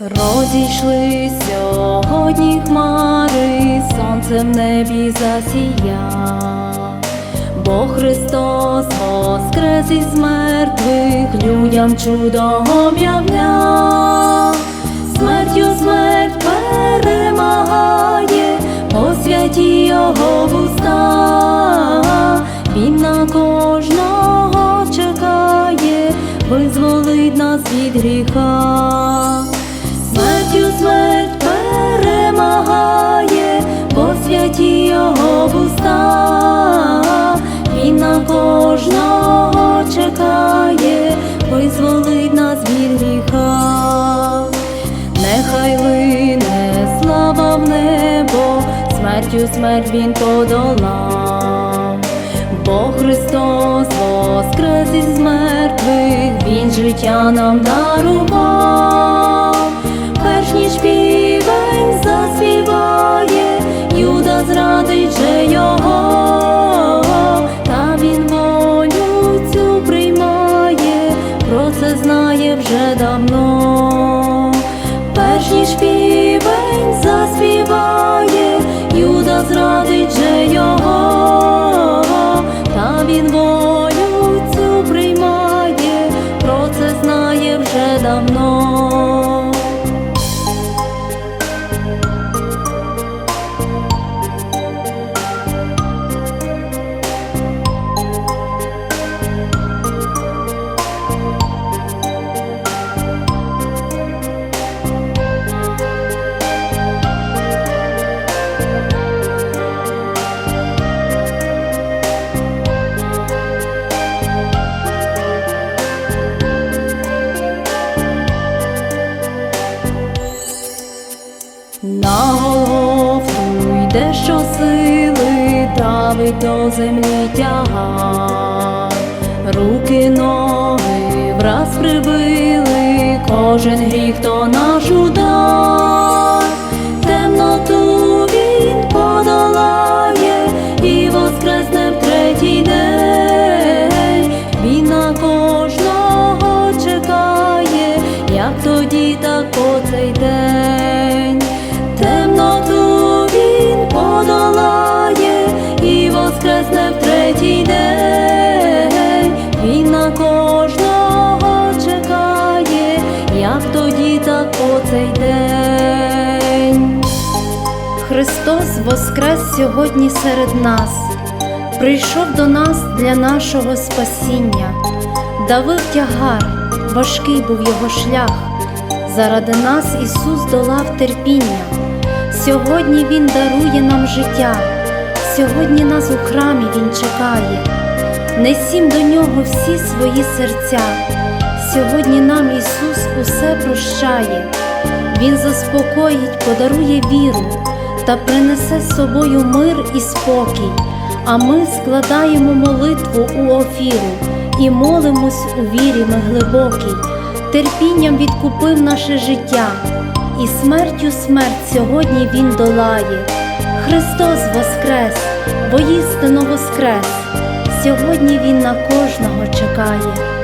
Розійшли сьогодні хмари, сонце в небі засія, бо Христос воскрес із мертвих, людям чудо об'являв, смертю смерть перемагає, по святі його вуста, він на кожного чекає, визволить нас від гріха. Гріха. Нехай лине слава в небо, смертю смерть він подолав, бо Христос воскрес із мертвих, Він життя нам дарував, Голгофу сили давить до землі тягар. Руки, ноги враз прибили, кожен гріх то наш удар. По цей день. Христос воскрес сьогодні серед нас, прийшов до нас для нашого спасіння, давив тягар, важкий був його шлях. Заради нас Ісус долав терпіння. Сьогодні Він дарує нам життя, сьогодні нас у храмі Він чекає. Несім до нього всі свої серця. Сьогодні нам Ісус усе прощає. Він заспокоїть, подарує віру та принесе з собою мир і спокій. А ми складаємо молитву у офіру і молимось у вірі ми глибокій. Терпінням відкупив наше життя, і смертю смерть сьогодні Він долає. Христос воскрес, воістину воскрес, сьогодні Він на кожного чекає.